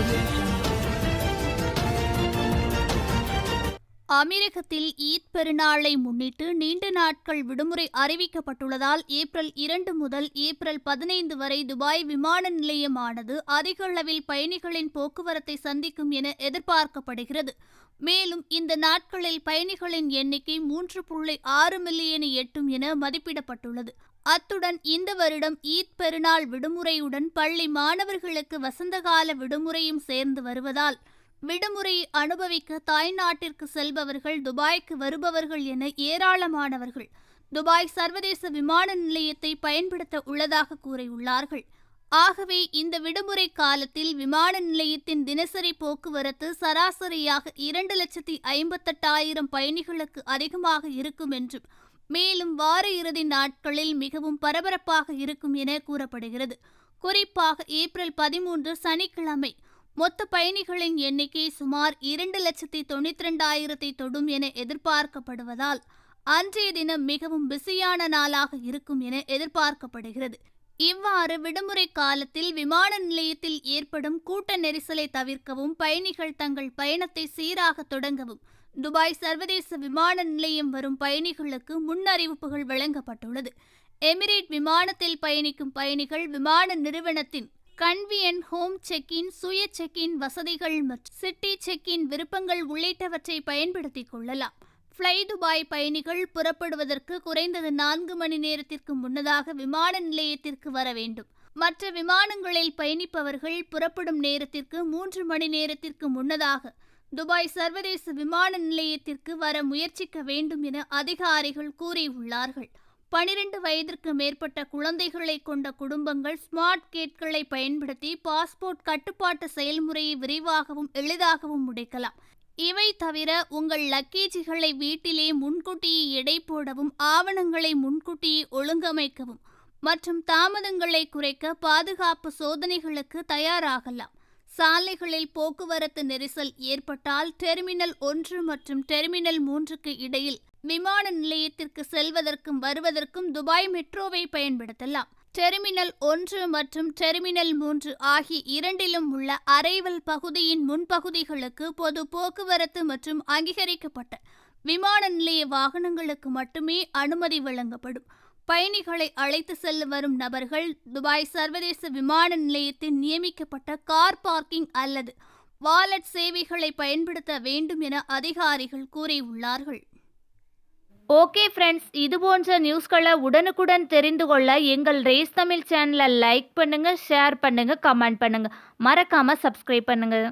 Revolution. அமீரகத்தில் Eid பெருநாளை முன்னிட்டு நீண்ட நாட்கள் விடுமுறை அறிவிக்கப்பட்டுள்ளதால் ஏப்ரல் இரண்டு முதல் ஏப்ரல் பதினைந்து வரை துபாய் விமான நிலையமானது அதிக அளவில் பயணிகளின் போக்குவரத்தை சந்திக்கும் என எதிர்பார்க்கப்படுகிறது. மேலும் இந்த நாட்களில் பயணிகளின் எண்ணிக்கை மூன்று புள்ளி ஆறு மில்லியனை எட்டும் என மதிப்பிடப்பட்டுள்ளது. அத்துடன் இந்த வருடம் ஈத் பெருநாள் விடுமுறையுடன் பள்ளி மாணவர்களுக்கு வசந்தகால விடுமுறையும் சேர்ந்து வருவதால் விடுமுறை அனுபவிக்க தாய்நாட்டிற்கு செல்பவர்கள் துபாய்க்கு வருபவர்கள் என ஏராளமானவர்கள் துபாய் சர்வதேச விமான நிலையத்தை பயன்படுத்த உள்ளதாக கூறியுள்ளார்கள். ஆகவே இந்த விடுமுறை காலத்தில் விமான நிலையத்தின் தினசரி போக்குவரத்து சராசரியாக இரண்டு லட்சத்தி ஐம்பத்தெட்டாயிரம் பயணிகளுக்கு அதிகமாக இருக்கும் என்றும் மேலும் வார இறுதி நாட்களில் மிகவும் பரபரப்பாக இருக்கும் என கூறப்படுகிறது. குறிப்பாக ஏப்ரல் பதிமூன்று சனிக்கிழமை மொத்த பயணிகளின் எண்ணிக்கை சுமார் இரண்டு லட்சத்தி தொண்ணூத்தி ரெண்டாயிரத்தை தொடும் என எதிர்பார்க்கப்படுவதால் அன்றைய தினம் மிகவும் பிஸியான நாளாக இருக்கும் என எதிர்பார்க்கப்படுகிறது. இவ்வாறு விடுமுறை காலத்தில் விமான நிலையத்தில் ஏற்படும் கூட்ட நெரிசலை தவிர்க்கவும் பயணிகள் தங்கள் பயணத்தை சீராக தொடங்கவும் துபாய் சர்வதேச விமான நிலையம் வரும் பயணிகளுக்கு முன்னறிவிப்புகள் வழங்கப்பட்டுள்ளது. எமிரேட் விமானத்தில் பயணிக்கும் பயணிகள் விமான நிறுவனத்தின் கன்வியன் ஹோம் செக்கின் சுய செக்கின் வசதிகள் மற்றும் சிட்டி செக்கின் விருப்பங்கள் உள்ளிட்டவற்றை பயன்படுத்திக் கொள்ளலாம். ஃப்ளை துபாய் பயணிகள் புறப்படுவதற்கு குறைந்தது நான்கு மணி நேரத்திற்கு முன்னதாக விமான நிலையத்திற்கு வர வேண்டும். மற்ற விமானங்களில் பயணிப்பவர்கள் புறப்படும் நேரத்திற்கு மூன்று மணி நேரத்திற்கு முன்னதாக துபாய் சர்வதேச விமான நிலையத்திற்கு வர முயற்சிக்க வேண்டும் என அதிகாரிகள் கூறியுள்ளார்கள். பனிரெண்டு வயதிற்கு மேற்பட்ட குழந்தைகளை கொண்ட குடும்பங்கள் ஸ்மார்ட் கேட்களை பயன்படுத்தி பாஸ்போர்ட் கட்டுப்பாட்டு செயல்முறையை விரைவாகவும் எளிதாகவும் முடிக்கலாம் இவை தவிர உங்கள் லக்கேஜுகளை வீட்டிலே முன்கூட்டியே எடை போடவும் ஆவணங்களை முன்கூட்டியே ஒழுங்கமைக்கவும் மற்றும் தாமதங்களை குறைக்க பாதுகாப்பு சோதனைகளுக்கு தயாராகலாம். சாலைகளில் போக்குவரத்து நெரிசல் ஏற்பட்டால் டெர்மினல் ஒன்று மற்றும் டெர்மினல் மூன்றுக்கு இடையில் விமான நிலையத்திற்கு செல்வதற்கும் வருவதற்கும் துபாய் மெட்ரோவை பயன்படுத்தலாம். டெர்மினல் ஒன்று மற்றும் டெர்மினல் மூன்று ஆகிய இரண்டிலும் உள்ள அரைவல் பகுதியின் முன்பகுதிகளுக்கு பொது போக்குவரத்து மற்றும் அங்கீகரிக்கப்பட்ட விமான நிலைய வாகனங்களுக்கு மட்டுமே அனுமதி வழங்கப்படும். பயணிகளை அழைத்து செல்ல வரும் நபர்கள் துபாய் சர்வதேச விமான நிலையத்தில் நியமிக்கப்பட்ட கார் பார்க்கிங் அல்லது வாலட் சேவைகளை பயன்படுத்த வேண்டும் என அதிகாரிகள் கூறியுள்ளார்கள். ஓகே ஃப்ரெண்ட்ஸ் இது போன்ற நியூஸ்களை உடனுக்குடன் தெரிந்து கொள்ள எங்கள் ரேஸ் தமிழ் சேனலை லைக் பண்ணுங்கள் ஷேர் பண்ணுங்கள் கமெண்ட் பண்ணுங்கள் மறக்காமல் சப்ஸ்கிரைப் பண்ணுங்கள்